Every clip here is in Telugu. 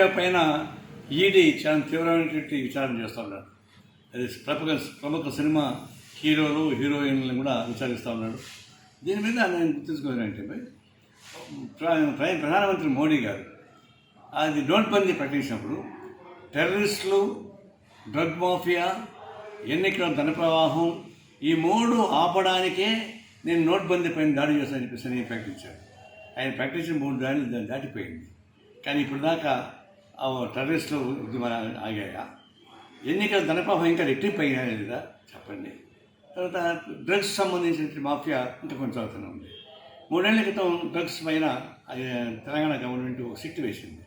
మాఫియా పైన ఈడీ చాలా తీవ్రమైనటువంటి విచారణ చేస్తూ ఉన్నాడు. అది ప్రముఖ ప్రముఖ సినిమా హీరోలు హీరోయిన్లను కూడా విచారిస్తూ ఉన్నాడు. దీని మీద నేను గుర్తించుకోవాలంటే ప్ర- ప్రధానమంత్రి మోడీ గారు అది నోట్బందీ ప్రకటించినప్పుడు టెర్రరిస్టులు డ్రగ్ మాఫియా ఎన్నికల ధన ప్రవాహం ఈ మూడు ఆపడానికే నేను నోట్బందీ పైన దాడి చేస్తానని చెప్పేసి నేను ప్రకటించాను ఆయన ప్రకటించిన మూడు దాడులు దాటిపోయింది. కానీ ఇప్పుడు దాకా టెర్రరిస్టులు ఉద్యమాలు ఆగాయా? ఎన్నికల ధనప్రభావం ఇంకా రెట్టింపు అయినా లేదా? చెప్పండి. తర్వాత డ్రగ్స్ సంబంధించిన మాఫియా ఇంకా కొనసాగుతూనే ఉంది. మూడేళ్ళ క్రితం డ్రగ్స్ పైన తెలంగాణ గవర్నమెంట్ ఒక సిట్ వేసింది.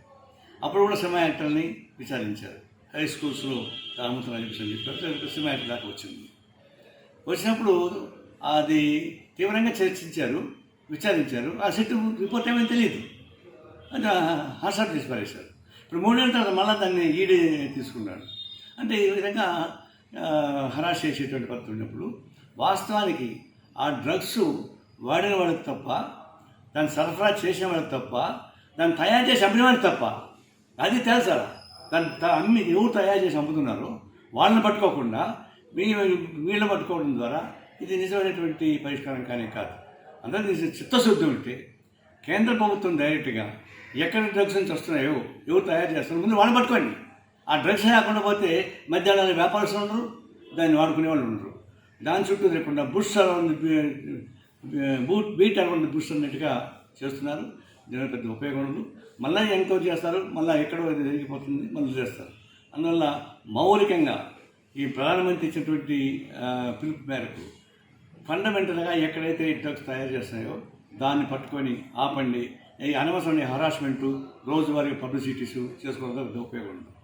అప్పుడు కూడా సినిమా యాక్టర్ని విచారించారు. హై స్కూల్స్లో అమ్ముతున్నారని చెప్పి ప్రతి సినిమా యాక్టర్ దాకా వచ్చింది. వచ్చినప్పుడు అది తీవ్రంగా చర్చించారు విచారించారు. ఆ సిట్ రిపోర్ట్ ఏమైనా తెలియదు. అది హాస్టర్ తీసి పారేశారు ఇప్పుడు మూడేళ్ళ తర్వాత మళ్ళీ దాన్ని ఈడీ తీసుకున్నాడు. అంటే ఈ విధంగా హరాస్ చేసేటువంటి పద్ధతి ఉన్నప్పుడు వాస్తవానికి ఆ డ్రగ్స్ వాడిన వాళ్ళకి తప్ప దాన్ని సరఫరా చేసిన వాళ్ళకి తప్ప దాన్ని తయారు చేసి అమ్మిన వాళ్ళకి తప్ప అది తెలుసా? దాన్ని త- అమ్మి ఎవరు తయారు చేసి అమ్ముతున్నారో వాళ్ళని పట్టుకోకుండా మీ వీళ్ళని పట్టుకోవడం ద్వారా ఇది నిజమైనటువంటి పరిష్కారం కానీ కాదు. అందరూ చిత్తశుద్ధి ఉంటే కేంద్ర ప్రభుత్వం డైరెక్ట్గా ఎక్కడ డ్రగ్స్ నుంచి వస్తున్నాయో ఎవరు తయారు చేస్తున్నారు ముందు వాళ్ళని పట్టుకోండి. ఆ డ్రగ్స్ లేకుండా పోతే మధ్యాహ్నం వ్యాపారస్తులు ఉండరు దాన్ని వాడుకునే వాళ్ళు ఉండరు. దాని చుట్టూ లేకుండా bush around boot beat around bush అన్నట్టుగా చేస్తున్నారు. దీని పెద్ద ఉపయోగం ఉండదు. మళ్ళీ ఎంక్వైరీ చేస్తారు మళ్ళీ ఎక్కడో ఇది జరిగిపోతుంది మళ్ళీ చేస్తారు. అందువల్ల మౌలికంగా ఈ ప్రధానమంత్రి ఇచ్చినటువంటి పిలుపు మేరకు ఫండమెంటల్గా ఎక్కడైతే ఈ డ్రగ్స్ తయారు చేస్తున్నాయో దాన్ని పట్టుకొని ఆపండి. ఈ అనవసరమైన హరాస్మెంటు రోజువారీ పబ్లిసిటీస్ చేసుకోవడం ఉపయోగం ఉండదు.